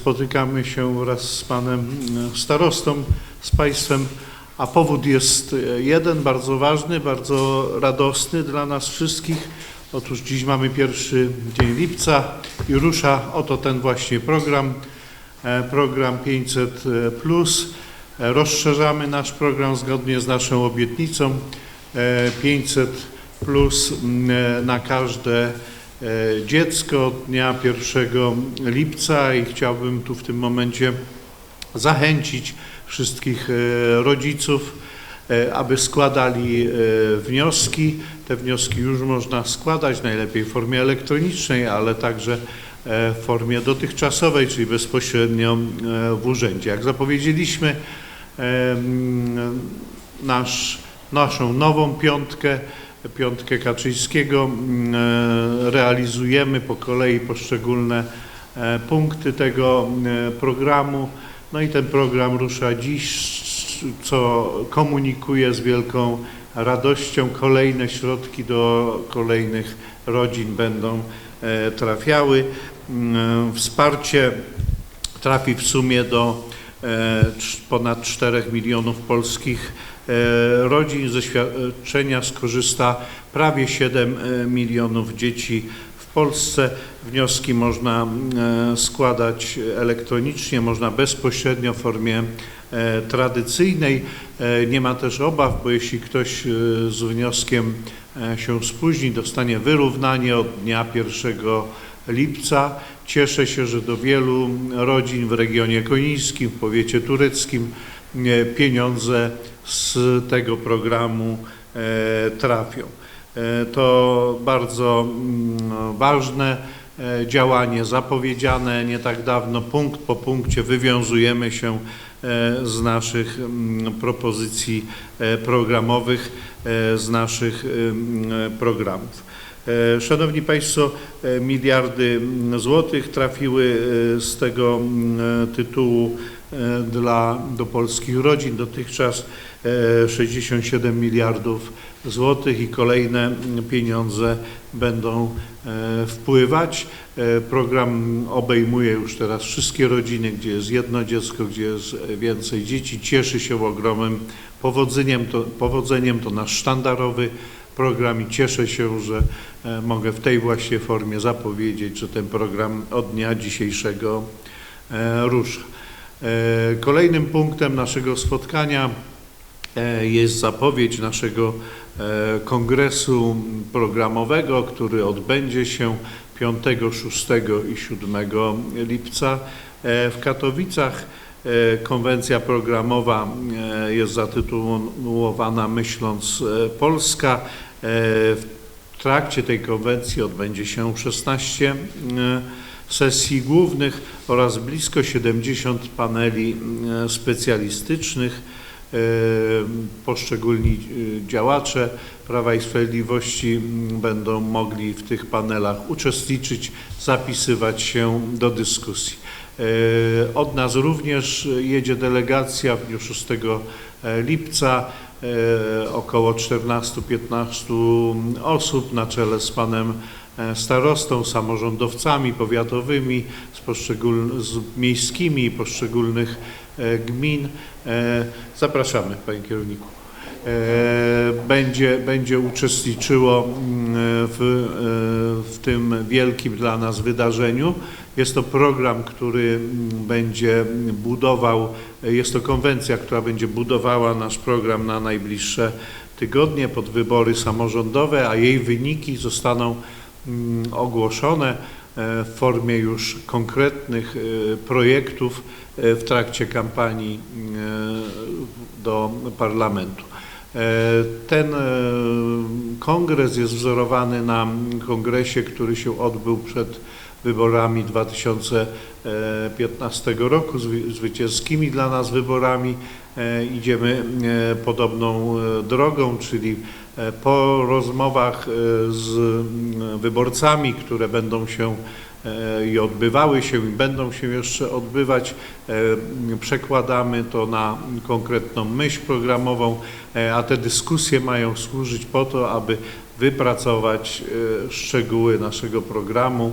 spotykamy się wraz z panem e, starostą, z państwem, a powód jest e, jeden, bardzo ważny, bardzo radosny dla nas wszystkich. Otóż dziś mamy pierwszy dzień lipca i rusza oto ten właśnie program, e, program 500 plus. E, Rozszerzamy nasz program zgodnie z naszą obietnicą e, 500 plus m, e, na każde dziecko od dnia 1 lipca i chciałbym tu w tym momencie zachęcić wszystkich e, rodziców, e, aby składali e, wnioski. Te wnioski już można składać, najlepiej w formie elektronicznej, ale także e, w formie dotychczasowej, czyli bezpośrednio e, w urzędzie. Jak zapowiedzieliśmy, nasz, naszą nową piątkę, piątkę Kaczyńskiego, m, e, realizujemy po kolei poszczególne e, punkty tego e, programu. No i ten program rusza dziś, co komunikuje z wielką radością. Kolejne środki do kolejnych rodzin będą trafiały. Mm, Wsparcie trafi w sumie do ponad 4 milionów polskich rodzin. Ze świadczenia skorzysta prawie 7 e, milionów dzieci w Polsce. Wnioski można e, składać elektronicznie, można bezpośrednio w formie e, tradycyjnej. E, Nie ma też obaw, bo jeśli ktoś e, z wnioskiem e, się spóźni, dostanie wyrównanie od dnia 1 lipca. Cieszę się, że do wielu rodzin w regionie konińskim, w powiecie tureckim e, pieniądze z tego programu e, trafią. E, To bardzo mm, ważne e, działanie, zapowiedziane nie tak dawno. Punkt po punkcie wywiązujemy się z naszych mm, propozycji programowych, z naszych mm, programów. Szanowni Państwo, miliardy złotych trafiły z tego tytułu dla, do polskich rodzin. Dotychczas e, 67 miliardów złotych i kolejne pieniądze będą e, wpływać. E, Program obejmuje już teraz wszystkie rodziny, gdzie jest jedno dziecko, gdzie jest więcej dzieci. Cieszy się ogromnym powodzeniem. To, powodzeniem to nasz sztandarowy program i cieszę się, że e, mogę w tej właśnie formie zapowiedzieć, że ten program od dnia dzisiejszego e, rusza. E, Kolejnym punktem naszego spotkania e, jest zapowiedź naszego e, kongresu programowego, który odbędzie się 5, 6 i 7 lipca w Katowicach. Konwencja programowa jest zatytułowana Myśląc Polska. W trakcie tej konwencji odbędzie się 16 e, sesji głównych oraz blisko 70 paneli e, specjalistycznych. E, Poszczególni e, działacze Prawa i Sprawiedliwości będą mogli w tych panelach uczestniczyć, zapisywać się do dyskusji. Od nas również jedzie delegacja w dniu 6 lipca, około 14-15 osób na czele z panem starostą, samorządowcami powiatowymi, z, poszczegól- z miejskimi poszczególnych e, gmin. E, Zapraszamy, panie kierowniku. E, Będzie, będzie uczestniczyło mm, w, e, w tym wielkim dla nas wydarzeniu. Jest to program, który mm, będzie budował, jest to konwencja, która będzie budowała nasz program na najbliższe tygodnie pod wybory samorządowe, a jej wyniki zostaną ogłoszone e, w formie już konkretnych e, projektów e, w trakcie kampanii do parlamentu. Ten kongres jest wzorowany na kongresie, który się odbył przed wyborami 2015 roku, zwy- zwycięskimi dla nas wyborami. Idziemy podobną drogą, czyli po rozmowach e, z mm, wyborcami, które będą się e, i odbywały się i będą się jeszcze odbywać, e, przekładamy to na konkretną myśl programową, e, a te dyskusje mają służyć po to, aby wypracować e, szczegóły naszego programu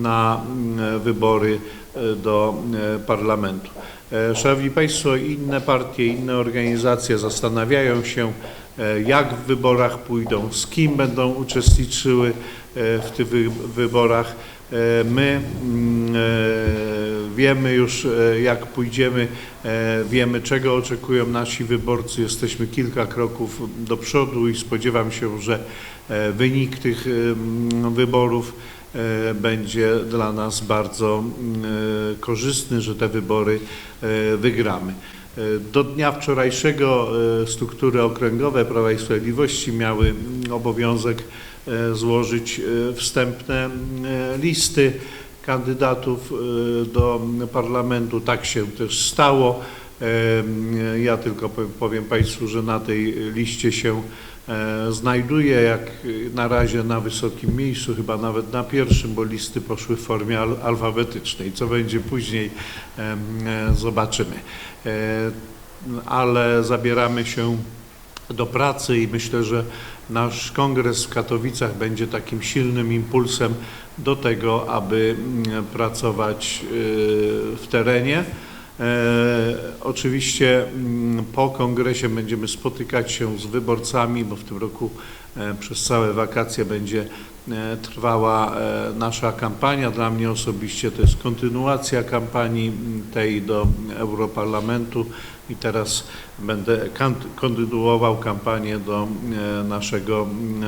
na mm, wybory e, do e, parlamentu. E, Szanowni Państwo, inne partie, inne organizacje zastanawiają się, jak w wyborach pójdą, z kim będą uczestniczyły w tych wy- wyborach. My mm, wiemy już, jak pójdziemy, wiemy, czego oczekują nasi wyborcy. Jesteśmy kilka kroków do przodu i spodziewam się, że wynik tych em, wyborów będzie dla nas bardzo mm, e, korzystny, że te wybory e, wygramy. E, Do dnia wczorajszego e, struktury okręgowe Prawa i Sprawiedliwości miały mm, obowiązek e, złożyć e, wstępne mm, e, listy kandydatów e, do parlamentu. Tak się też stało. Ja tylko pow- powiem Państwu, że na tej liście się e, znajduje, jak na razie na wysokim miejscu, chyba nawet na pierwszym, bo listy poszły w formie al- alfabetycznej. Co będzie później, e, zobaczymy. E, Ale zabieramy się do pracy i myślę, że nasz kongres w Katowicach będzie takim silnym impulsem do tego, aby pracować w terenie. E, Oczywiście mm, po kongresie będziemy spotykać się z wyborcami, bo w tym roku e, przez całe wakacje będzie e, trwała nasza kampania. Dla mnie osobiście to jest kontynuacja kampanii m, tej do Europarlamentu i teraz będę kontynuował kampanię do naszego m,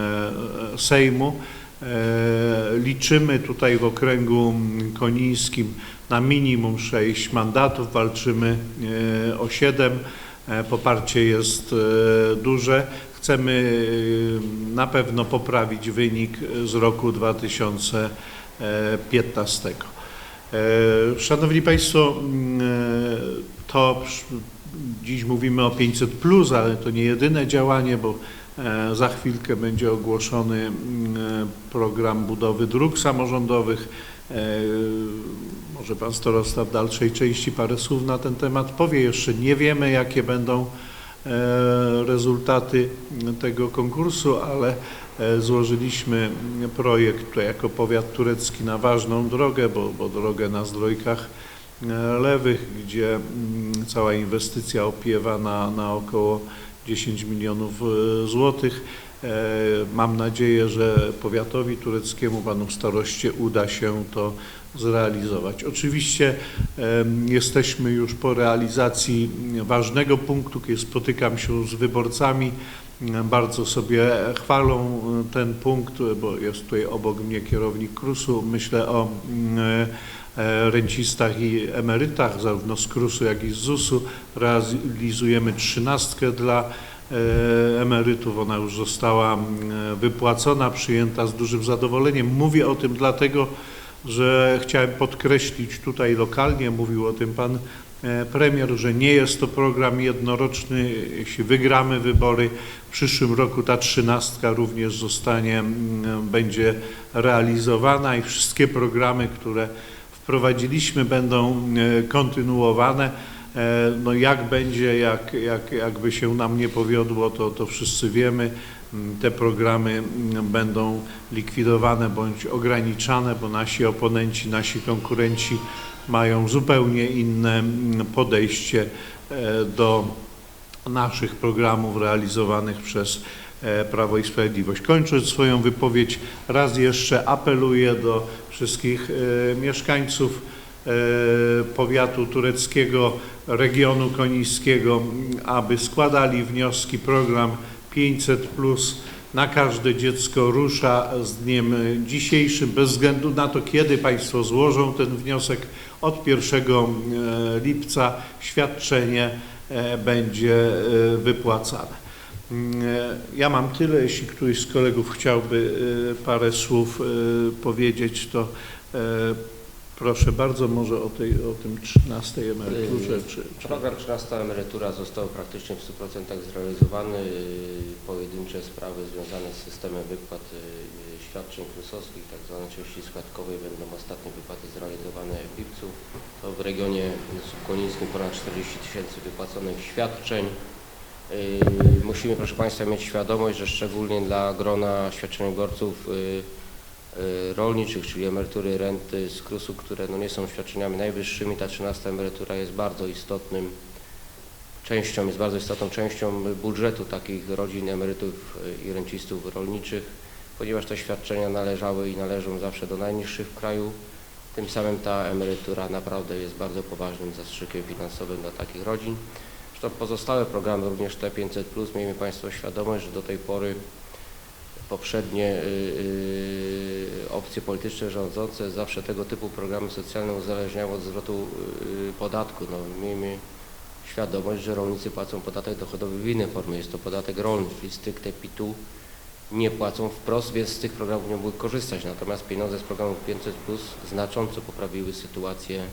e, Sejmu. Liczymy tutaj w okręgu mm, konińskim na minimum 6 mandatów, walczymy e, o 7. E, Poparcie jest e, duże. Chcemy na pewno poprawić wynik z roku 2015. E, Szanowni Państwo, mm, to dziś mówimy o 500, plus, ale to nie jedyne działanie, bo za chwilkę będzie ogłoszony mm, program budowy dróg samorządowych. Może pan starosta w dalszej części parę słów na ten temat powie. Jeszcze nie wiemy, jakie będą e, rezultaty tego konkursu, ale e, złożyliśmy projekt jako powiat turecki na ważną drogę, bo, bo drogę na Zdrojkach e, Lewych, gdzie mm, cała inwestycja opiewa na, na około 10 milionów złotych. E, Mam nadzieję, że powiatowi tureckiemu, panu staroście uda się to zrealizować. Oczywiście jesteśmy już po realizacji ważnego punktu, kiedy spotykam się z wyborcami. Bardzo sobie chwalą e, ten punkt, bo jest tutaj obok mnie kierownik KRUS-u. Myślę o mm, e, rencistach i emerytach, zarówno z KRUS-u, jak i z ZUS-u. Realizujemy trzynastkę dla emerytów. Ona już została mm, wypłacona, przyjęta z dużym zadowoleniem. Mówię o tym dlatego, że chciałem podkreślić tutaj lokalnie, mówił o tym pan e, premier, że nie jest to program jednoroczny. Jeśli wygramy wybory, w przyszłym roku ta trzynastka również zostanie, mm, będzie realizowana i wszystkie programy, które wprowadziliśmy będą e, kontynuowane. E, No jak będzie, jak, jak, jakby się nam nie powiodło, to, to wszyscy wiemy. Mm, Te programy mm, będą likwidowane bądź ograniczane, bo nasi oponenci, nasi konkurenci mają zupełnie inne mm, podejście e, do naszych programów realizowanych przez e, Prawo i Sprawiedliwość. Kończąc swoją wypowiedź, raz jeszcze apeluję do wszystkich mieszkańców powiatu tureckiego, regionu konińskiego, aby składali wnioski. Program 500 plus na każde dziecko rusza z dniem e, dzisiejszym, bez względu na to, kiedy Państwo złożą ten wniosek. Od 1 e, lipca świadczenie e, będzie e, wypłacane. E, Ja mam tyle, jeśli któryś z kolegów chciałby e, parę słów e, powiedzieć, to e, proszę bardzo, może o, tej, o tym 13 emeryturze. Czy, czy... Program 13 emerytura został praktycznie w 100% zrealizowany. Pojedyncze sprawy związane z systemem wypłat yy, świadczeń krusowskich, tak zwanej części składkowej będą ostatnie wypłaty zrealizowane w lipcu. To w regionie subkonińskim ponad 40 tysięcy wypłaconych świadczeń. Yy, Musimy proszę Państwa mieć świadomość, że szczególnie dla grona świadczeniobiorców y, rolniczych, czyli emerytury, renty z KRUS-u, które no nie są świadczeniami najwyższymi. Ta 13 emerytura jest bardzo istotnym częścią, jest bardzo istotną częścią budżetu takich rodzin, emerytów y, i rencistów rolniczych, ponieważ te świadczenia należały i należą zawsze do najniższych w kraju. Tym samym ta emerytura naprawdę jest bardzo poważnym zastrzykiem finansowym dla takich rodzin. Zresztą pozostałe programy, również te 500+, miejmy Państwo świadomość, że do tej pory poprzednie y, y, opcje polityczne rządzące zawsze tego typu programy socjalne uzależniały od zwrotu y, podatku. No, miejmy świadomość, że rolnicy płacą podatek dochodowy w innej formie. Jest to podatek rolny, czyli stricte PIT-u nie płacą wprost, więc z tych programów nie mogły korzystać. Natomiast pieniądze z programu 500 Plus znacząco poprawiły sytuację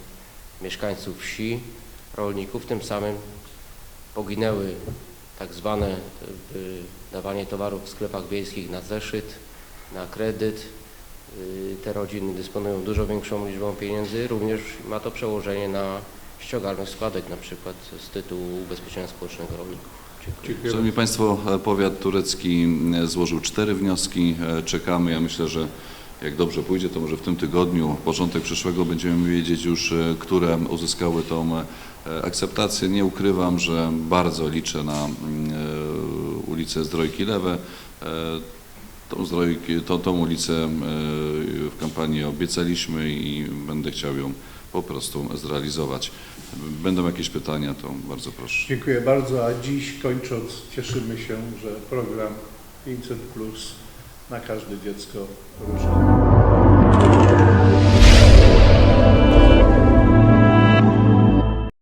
mieszkańców wsi, rolników, tym samym poginęły tak zwane y, dawanie towarów w sklepach wiejskich na zeszyt, na kredyt. Y, Te rodziny dysponują dużo większą liczbą pieniędzy, również ma to przełożenie na ściągalność składek na przykład z tytułu ubezpieczenia społecznego rolników. Dziękuję. Szanowni Państwo, e, powiat turecki e, złożył cztery wnioski. E, Czekamy. Ja myślę, że jak dobrze pójdzie, to może w tym tygodniu, początek przyszłego będziemy wiedzieć już, e, które uzyskały tą e, akceptację. Nie ukrywam, że bardzo liczę na mm, e, ulicę Zdrojki Lewe. Tą, zdrojki, tą, tą ulicę w kampanii obiecaliśmy i będę chciał ją po prostu zrealizować. Będą jakieś pytania, to bardzo proszę. Dziękuję bardzo, a dziś kończąc cieszymy się, że program 500 Plus na każde dziecko rusza.